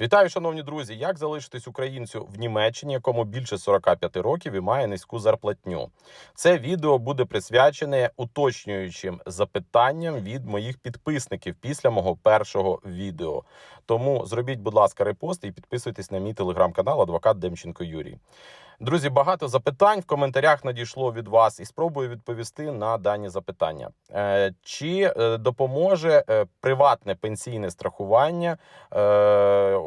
Вітаю, шановні друзі! Як залишитись українцю в Німеччині, якому більше 45 років і має низьку зарплатню? Це відео буде присвячене уточнюючим запитанням від моїх підписників після мого першого відео. Тому зробіть, будь ласка, репост і підписуйтесь на мій телеграм-канал Адвокат Демченко Юрій. Друзі, багато запитань в коментарях надійшло від вас, і спробую відповісти на дані запитання. Е, Чи е, допоможе е, приватне пенсійне страхування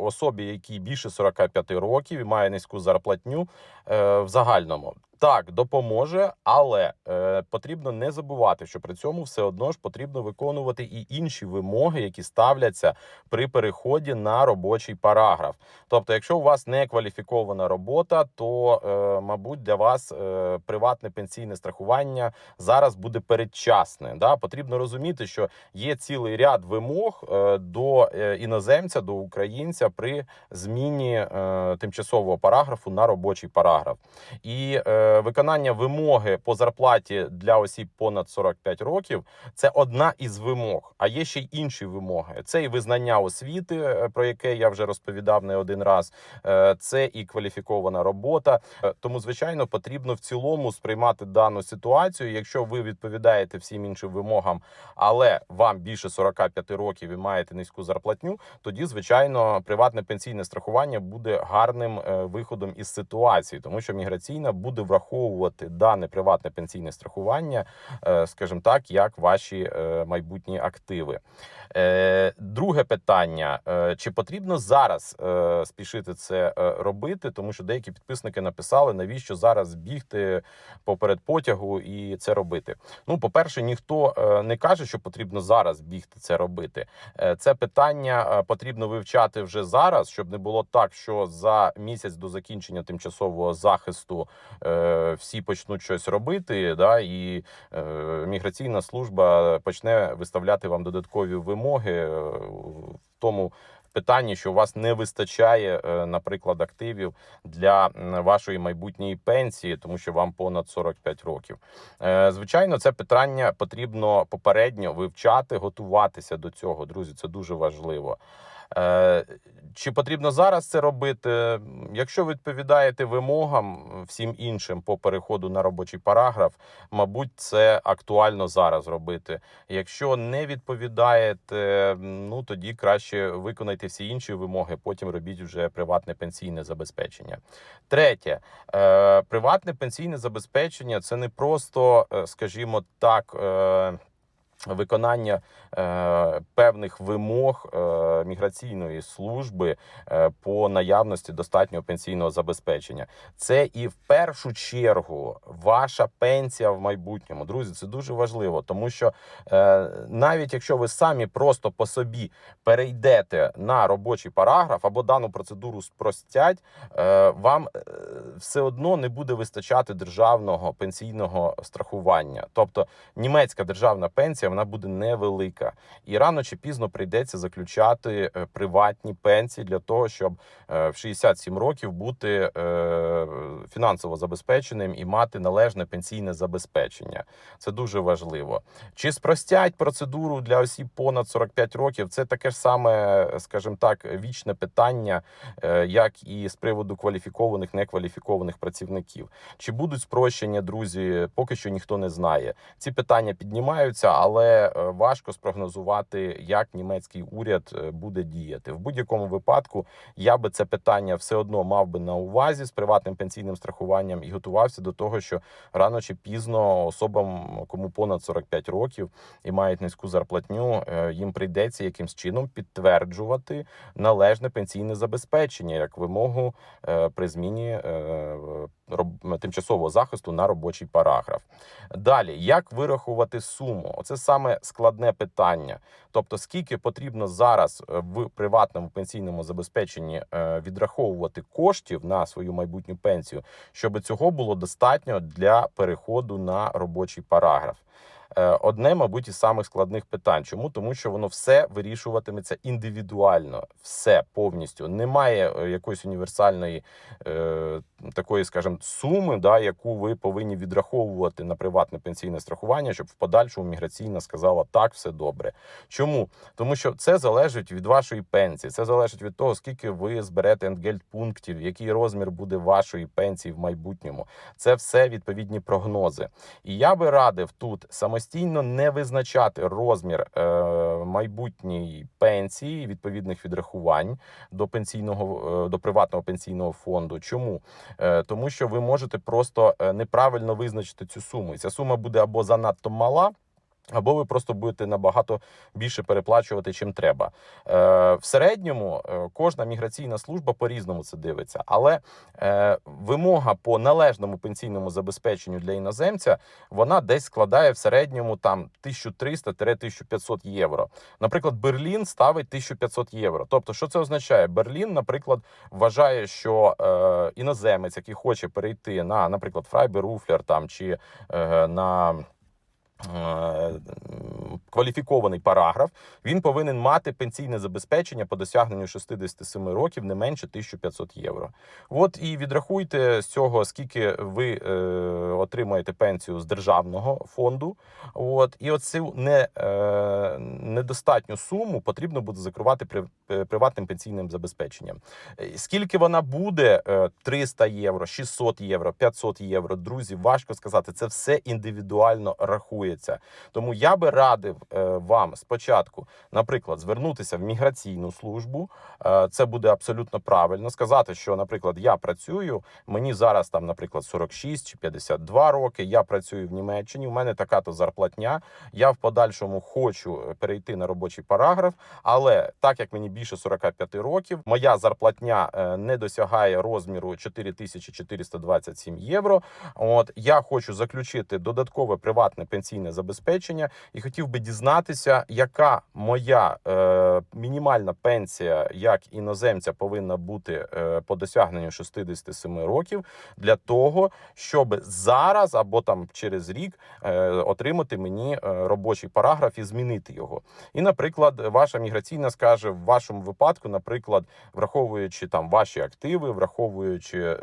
особі, якій більше 45 років і має низьку зарплатню в загальному? Так, допоможе, але е, потрібно не забувати, що при цьому все одно ж потрібно виконувати і інші вимоги, які ставляться при переході на робочий параграф. Тобто, якщо у вас не кваліфікована робота, то, е, мабуть, для вас е, приватне пенсійне страхування зараз буде передчасне. Да? Потрібно розуміти, що є цілий ряд вимог е, до е, іноземця, до українця при зміні е, тимчасового параграфу на робочий параграф. І е, виконання вимоги по зарплаті для осіб понад 45 років це одна із вимог. А є ще й інші вимоги. Це і визнання освіти, е, про яке я вже розповідав не один раз. Е, Це і кваліфікована робота. Е, Тому, звичайно, потрібно в цілому сприймати дану ситуацію. Якщо ви відповідаєте всім іншим вимогам, але вам більше 45 років і маєте низьку зарплатню, тоді звичайно приватне пенсійне страхування буде гарним виходом із ситуації, тому що міграційна буде враховувати дане приватне пенсійне страхування, е, скажімо так, як ваші е, майбутні активи. Е, Друге питання: чи потрібно зараз спішити це робити? Тому що деякі підписники написали, навіщо зараз бігти поперед потягу і це робити. Ну, по-перше, ніхто не каже, що потрібно зараз бігти це робити. Це питання потрібно вивчати вже зараз, щоб не було так, що за місяць до закінчення тимчасового захисту всі почнуть щось робити, да, і е, міграційна служба почне виставляти вам додаткові вимоги е, в тому. Питанні, що у вас не вистачає, е, наприклад, активів для вашої майбутньої пенсії, тому що вам понад 45 років. Е, Звичайно, це питання потрібно попередньо вивчати, готуватися до цього. Друзі, це дуже важливо. Е, Чи потрібно зараз це робити? Якщо відповідаєте вимогам всім іншим по переходу на робочий параграф, мабуть, це актуально зараз робити. Якщо не відповідаєте, ну тоді краще виконайте всі інші вимоги, потім робіть вже приватне пенсійне забезпечення. Третє, е, приватне пенсійне забезпечення це не просто, е, скажімо так. Виконання е, певних вимог е, міграційної служби е, по наявності достатнього пенсійного забезпечення, це і в першу чергу ваша пенсія в майбутньому. Друзі, це дуже важливо, тому що е, навіть якщо ви самі просто по собі перейдете на робочий параграф або дану процедуру спростять, е, вам е, все одно не буде вистачати державного пенсійного страхування. Тобто німецька державна пенсія вона буде невелика, і рано чи пізно прийдеться заключати е, приватні пенсії для того, щоб е, в 67 років бути е, фінансово забезпеченим і мати належне пенсійне забезпечення. Це дуже важливо. Чи спростять процедуру для осіб понад 45 років? Це таке ж саме, скажімо так, вічне питання, як і з приводу кваліфікованих, некваліфікованих працівників. Чи будуть спрощення, друзі? Поки що ніхто не знає. Ці питання піднімаються, але е, важко спрогнозувати, як німецький уряд е, буде діяти. В будь-якому випадку я би це питання все одно мав би на увазі з приватним пенсійним страхуванням і готувався до того, що рано чи пізно особам, кому понад 45 років і мають низьку зарплатню, е, їм прийдеться якимсь чином підтверджувати належне пенсійне забезпечення як вимогу при зміні тимчасового захисту на робочий параграф. Далі, як вирахувати суму? Оце саме складне питання. Тобто, скільки потрібно зараз е, в приватному пенсійному забезпеченні е, відраховувати коштів на свою майбутню пенсію, щоб цього було достатньо для переходу на робочий параграф. Е, одне, мабуть, із самих складних питань. Чому? Тому що воно все вирішуватиметься індивідуально, все повністю. Немає е, якоїсь універсальної е, такої, скажімо, суми, да, яку ви повинні відраховувати на приватне пенсійне страхування, щоб в подальшому міграційна сказала так, все добре. Чому? Тому що це залежить від вашої пенсії, це залежить від того, скільки ви зберете енгельдпунктів, який розмір буде вашої пенсії в майбутньому. Це все відповідні прогнози. І я би радив тут самостійно не визначати розмір е, майбутньої пенсії, відповідних відрахувань до пенсійного е, до приватного пенсійного фонду. Чому? Е, тому що ви можете просто неправильно визначити цю суму. Ця сума буде або занадто мала. Або ви просто будете набагато більше переплачувати, чим треба. Е, в середньому е, кожна міграційна служба по-різному це дивиться, але е, вимога по належному пенсійному забезпеченню для іноземця вона десь складає в середньому там 1300-1500 євро. Наприклад, Берлін ставить 1500 євро. Тобто, що це означає? Берлін, наприклад, вважає, що е, іноземець, який хоче перейти на, наприклад, Фрайбер-Руфлер там чи е, на кваліфікований параграф, він повинен мати пенсійне забезпечення по досягненню 67 років не менше 1500 євро. От і відрахуйте з цього, скільки ви е, отримаєте пенсію з державного фонду. От і оцю не, е, недостатню суму потрібно буде закривати при, е, приватним пенсійним забезпеченням. Е, Скільки вона буде? Е, 300 євро, 600 євро, 500 євро. Друзі, важко сказати. Це все індивідуально рахується. Тому я би радив е, вам спочатку, наприклад, звернутися в міграційну службу. Е, Це буде абсолютно правильно. Сказати, що, наприклад, я працюю, мені зараз там, наприклад, 46 чи 52 роки. Я працюю в Німеччині. У мене така то зарплатня. Я в подальшому хочу е, перейти на робочий параграф, але так як мені більше 45 років, моя зарплатня не досягає розміру 4427 євро. От я хочу заключити додаткове приватне пенсійне забезпечення і хотів би дізнатися, яка моя е, мінімальна пенсія як іноземця повинна бути е, по досягненню 67 років для того, щоб зараз або там через рік е, отримати мені е, робочий параграф і змінити його. І, наприклад, ваша міграційна скаже в вашому випадку, наприклад, враховуючи там ваші активи, враховуючи е,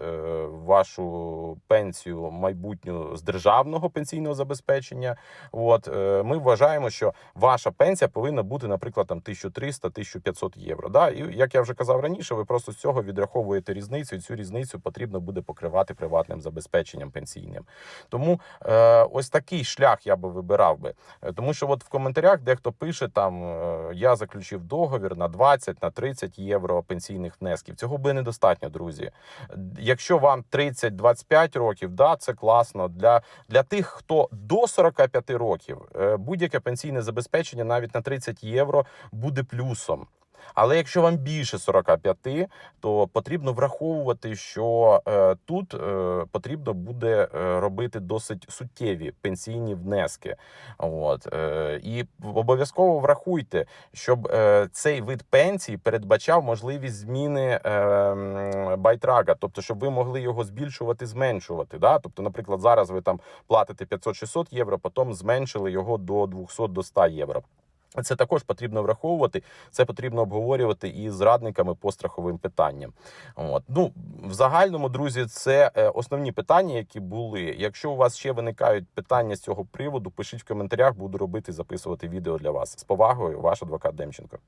вашу пенсію майбутню з державного пенсійного забезпечення. От е, ми вважаємо, що ваша пенсія повинна бути, наприклад, там 1300-1500 євро. Да? І як я вже казав раніше, ви просто з цього відраховуєте різницю, і цю різницю потрібно буде покривати приватним забезпеченням пенсійним. Тому е, ось такий шлях я би вибирав би. Е, Тому що от в коментарях дехто пише там е, я заключив договір на 20, на 30 євро пенсійних внесків. Цього би недостатньо, друзі. Якщо вам 30-25 років, да, це класно. Для, для тих, хто до 45 років, е, будь-яке пенсійне забезпечення навіть на 30 євро буде плюсом. Але якщо вам більше 45, то потрібно враховувати, що е, тут е, потрібно буде е, робити досить суттєві пенсійні внески. От е, і обов'язково врахуйте, щоб е, цей вид пенсії передбачав можливість зміни е, байтрага, тобто, щоб ви могли його збільшувати, зменшувати. Да? Тобто, наприклад, зараз ви там платите 500-600 євро, потім зменшили його до 200 до 100 євро. Це також потрібно враховувати. Це потрібно обговорювати і з радниками по страховим питанням. От ну в загальному, друзі, це е, основні питання, які були. Якщо у вас ще виникають питання з цього приводу, пишіть в коментарях. Буду робити записувати відео для вас з повагою. Ваш адвокат Демченко.